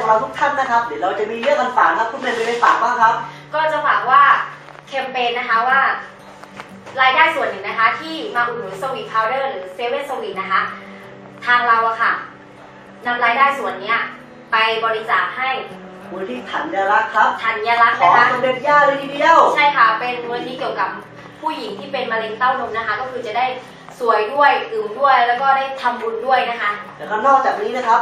ของเราทุกท่านนะครับ เดี๋ยวเราจะมีเรื่องกันฝากครับคุณแม่มีอะไรฝากบ้างครับ ก็จะฝากว่าแคมเปญนะคะว่ารายได้ส่วนหนึ่งนะคะ ที่มาอุดหนุนสวีทพาวเดอร์หรือเซเว่นสวีทนะคะ ทางเราอะค่ะนำรายได้ส่วนเนี้ยไปบริจาคให้มูลที่ถัญรักษ์ครับธัญรักษณ์ขอนะคะ สมเด็จย่าเลยทีเดียว ใช่ค่ะ เป็นมูลที่เกี่ยวกับผู้หญิงที่เป็นมะเร็งเต้านมนะคะ ก็คือจะได้สวยด้วยอึมด้วย แล้วก็ได้ทำบุญด้วยนะคะ แล้วก็นอกจากนี้นะครับ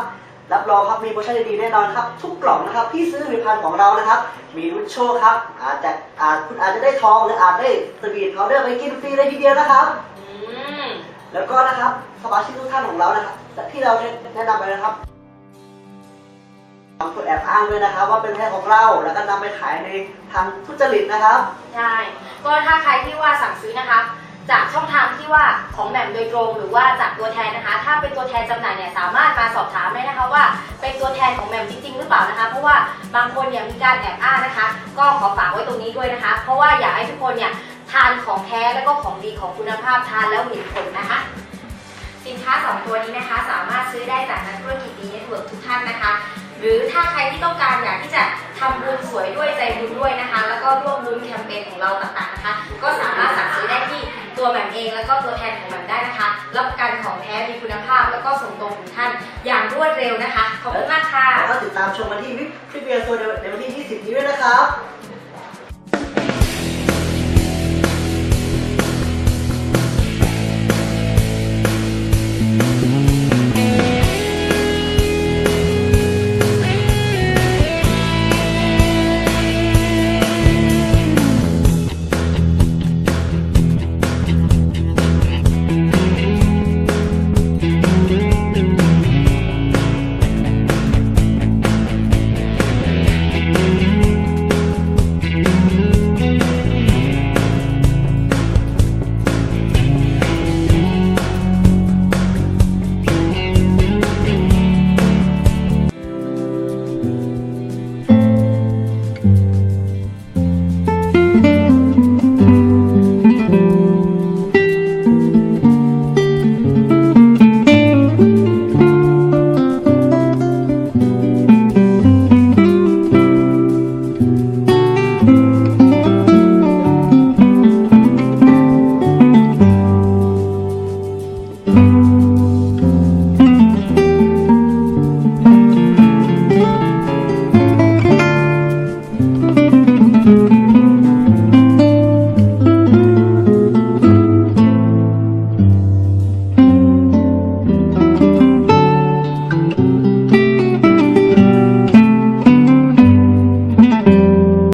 รับรองครับมีโปรโมชั่นดีๆแน่นอนครับ ทุกกล่องนะครับที่ซื้อผลิตภัณฑ์ของเรานะครับ มีรุ่นโชคครับ อาจจะอาจคุณอาจจะได้ทองหรืออาจได้สวีทเขาเดอร์ไปกินฟรีเลยทีเดียวนะครับ อืมแล้วก็นะครับสมาชิกทุกท่านของเรานะครับที่เราแนะนำไปนะครับบางคนแอบอ้างด้วยนะครับ ว่าเป็นแพทย์ของเราแล้วก็นำไปขายในทางทุจริตนะครับใช่ก็ถ้าใครที่ว่าสั่งซื้อนะคะ จากช่องทางที่ว่าของแหม่มโดยตรง หรือว่าจากตัวแทนนะคะ ถ้าเป็นตัวแทนจำหน่ายเนี่ยสามารถมาสอบถามได้นะคะว่า เป็นตัวแทนของแหม่มจริง ๆ หรือเปล่านะคะ เพราะว่าบางคนเนี่ยมีการแอบอ้างนะคะ ก็ขอฝากไว้ตรงนี้ด้วยนะคะ เพราะว่าอยากให้ทุกคนเนี่ยทานของแท้แล้วก็ของดีของคุณภาพทานแล้วเห็นผลนะคะ สินค้า 2 ตัวนี้นะคะ สามารถซื้อได้จากนักธุรกิจดีเน็ตเวิร์กทุกท่านนะคะ หรือถ้าใครที่ต้องการอยากที่จะทำบุญสวยด้วยใจบุญด้วยนะคะ แล้วก็ร่วมรุ้นแคมเปญของเราต่างๆนะคะ ก็สามารถ ตัวแหม่มเองแล้วก็ตัวแทนของแหม่มได้นะคะ รับประกันของแท้มีคุณภาพ แล้วก็ส่งตรงถึงท่านอย่างรวดเร็วนะคะ ขอบคุณมากค่ะ แล้วก็ติดตามชมวันที่วิปคลิปเวียโซในวันที่ 20 นี้ด้วยนะครับ